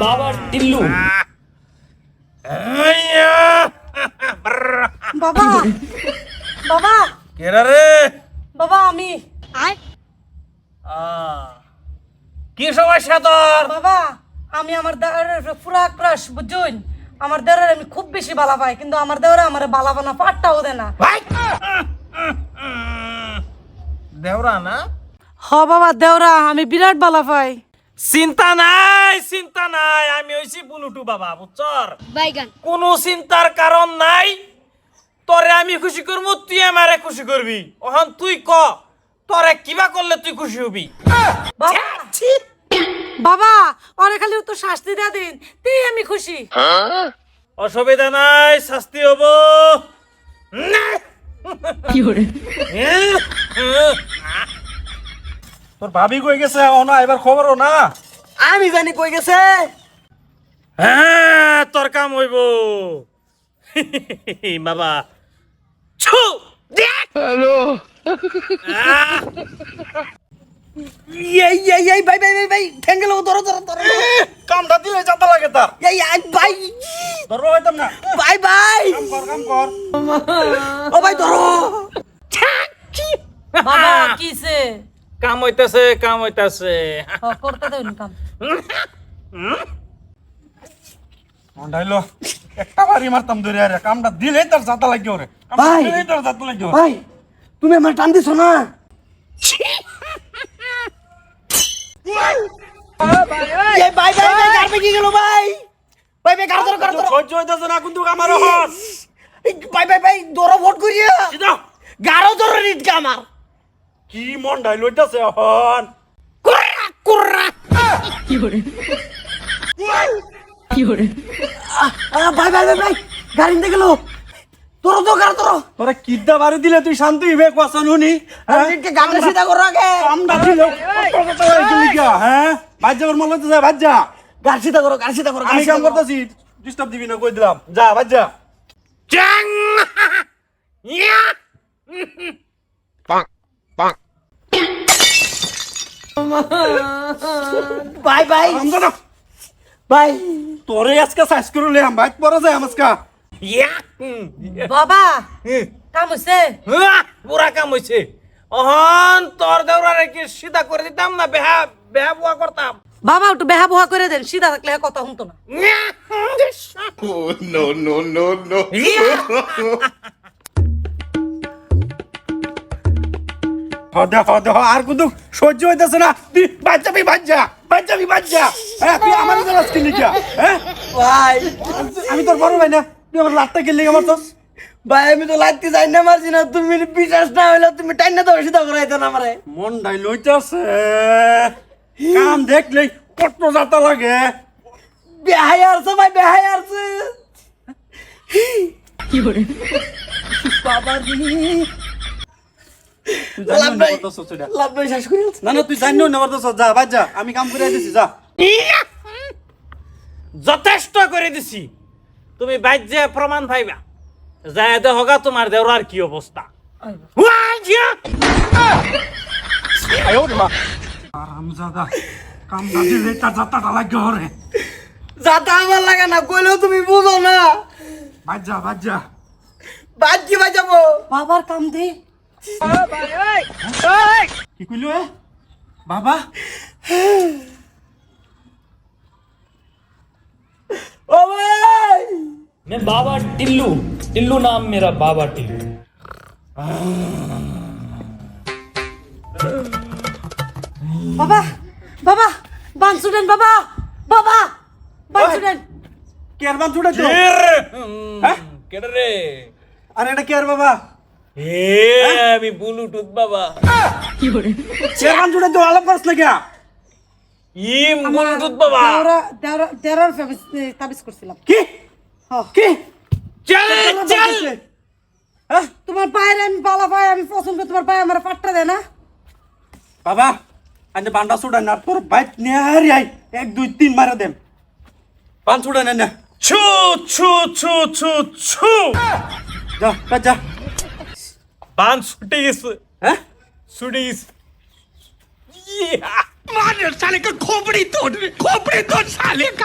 বাবা টিল্লু বাবা। বাবা কেরা রে? বাবা আমি। কি সমস্যা তোর? বাবা আমি আমার দেওয়ারের পুরা ক্রাশ বুঝুন আমার দেওয়ার আমি খুব বেশি বালা পাই কিন্তু আমার দেওয়ারে আমার বালা বানা পাটটাও দেয় না। দেওরা না? হ বাবা দেওরা আমি বিরাট বালা পাই। চিন্তা নাই চিন্তা নাই আমি হইছি বুলুটু বাবা বুঝছর? বাইগান। কোনো চিন্তার কারণ নাই তোরে আমি খুশি করব তুই আমারে খুশি করবি। ওহন তুই ক তোরে কিবা করলে তুই খুশি হবি। বাবা বাবা অনেক খালি তো শাস্তি দিয়ে দিন তেই আমি খুশি। অসুবিধা নাই শাস্তি হব। তোর ভাবি কই গেছে? ও না এবার খবরও না। আমি জানি কই গেছে। হ্যাঁ তোর কাম হইব। বাবা। ছু হ্যালো। এই এই এই ভাই ভাই ভাই ভাই ঠেঙ্গেল ধরো ধরো ধরো। কামটা দিলে যাতা লাগে তার। এই আই ভাই। ধরো হইতাম না। ভাই ভাই। কাম কর কাম কর। ও ভাই ধরো। বাবা কিসে? কাম হইতাছে কাম হইতাছে। হ, করতে দেন কাম। মন্ডাইলো একটা বাড়ি মারতাম ধরে আরে কামটা দিলে তার যাতা লাগে ওরে। ভাই। দিলেই তার যাতা লাগে ভাই তুমি আমার টান দিছো না? এই ভাই ভাই ভাই গার পেকে গেল ভাই? ভাই ভাই গার ধরো গার ধরো সহ্য হইতাছে না কিন্তু আমার হন ভাই ভাই ভাই ধরো ভোট করিয়া রিটকা আমার। কি মন্ডাইলো হইতাছে হন কুর্রা কুর্রা। আহ, আহ, ভাই ভাই ভাই ভাই গাড়ি নিতে গেল। তো কিদ্দা বাড়ি দিলে তুই শান্তি হইবে কোয়াশন হুনি রিটকে গামলা সিধা করো আগে। কামটা দিলে হইছে লিখা হ্যাঁ? বাজ যাবার মনে হচ্ছে বাজ যা গার সিধা করো গার সিধা করো আমি কাম করতেছি ডিস্টার্ব দিবি না কই দিলাম। যা বাজ যা চ্যাং! ইয়া! ভাই আমদানা ভাই তোরে আজকে সাইজ করে লে বাইক পরা যায় আমাজকা বাবা কাম হইছে? আহ, পুরা কাম হইছে। অহন তোর দেওরারে কি সিধা করে দিতাম না বেহা বেহা বুয়া করতাম? বাবা একটু বেহা বহা করে দেন সিধা থাকলে কথা শুনতো না। no, no, no, no. হদা হদা আর কিন্তু সহ্য হইতেছে না। তুই বাজ যা বাজ যাবি বাজ যা। হ্যাঁ তুই আমার কাছে আজকে লিখা হ্যাঁ? ভাই। আমি তোর বড় ভাই না তুই আমার লাটটা গেলি আমার তো ভাই আমি তো লাগতে যাই না মারছি না। তুমি বিশ্বাস না হইলে তুমি টাইম না তো সিধা করাইতো না আমারে। মন ডাই লইতাছে। কাম দেখলে কত যাতা লাগে। বেহাই আসছে ভাই বেহাই বাবা রে তুই জানিও লাভ না নাই। করতেছ সেটা। লাভ নাই শেষ করে না না তুই জানিও না করতেছ যা বাজ যা আমি কাম করে দিছি যা। যথেষ্ট করে দিছি। তুমি বাজ্যে প্রমাণ পাইবা। যায় দেহগা তোমার দেওরার কি অবস্থা? লাগে আমার লাগে না কইলেও তুমি বুঝো না। বাজ যা বাজ যা বাদ কি বাজাবো। বাবার কাম দে। কি কইলো এ বাবা ও ভাই मैं बाबा टिल्लू टिल्लू नाम मेरा बाबा टिल्लू বাবা বাবা বান ছুটেন বাবা বাবা বান ছুটেন কেয়ার বান ছুটে তো হ্যাঁ কেডা রে আরে এটা কেয়ার বাবা এ আমি ব্লুটুথ বাবা। কেয়ার বান ছুটে তো আলাপ করছ না কিয়া ইম ব্লুটুথ বাবা। দেওরা দেওরা দেওরার তাবিজ করছিলাম। কি? কি? চল চল হ্যাঁ? তোমার পায়ের আমি পালা পায়ে আমি পছন্দ তোমার পায়ে আমার পাট্টা দেয় না। বাবা আজ বান্ডা ছুটে না তোর বাইক নিয়ে আই এক দুই তিন মারা দেম। বান ছুটে না না। ছু ছু ছু ছু ছু। যা যা। पाँच सुटीस। हाँ? सुटीस। साले का खोपड़ी तोड़ खोपड़ी तोड़ साले का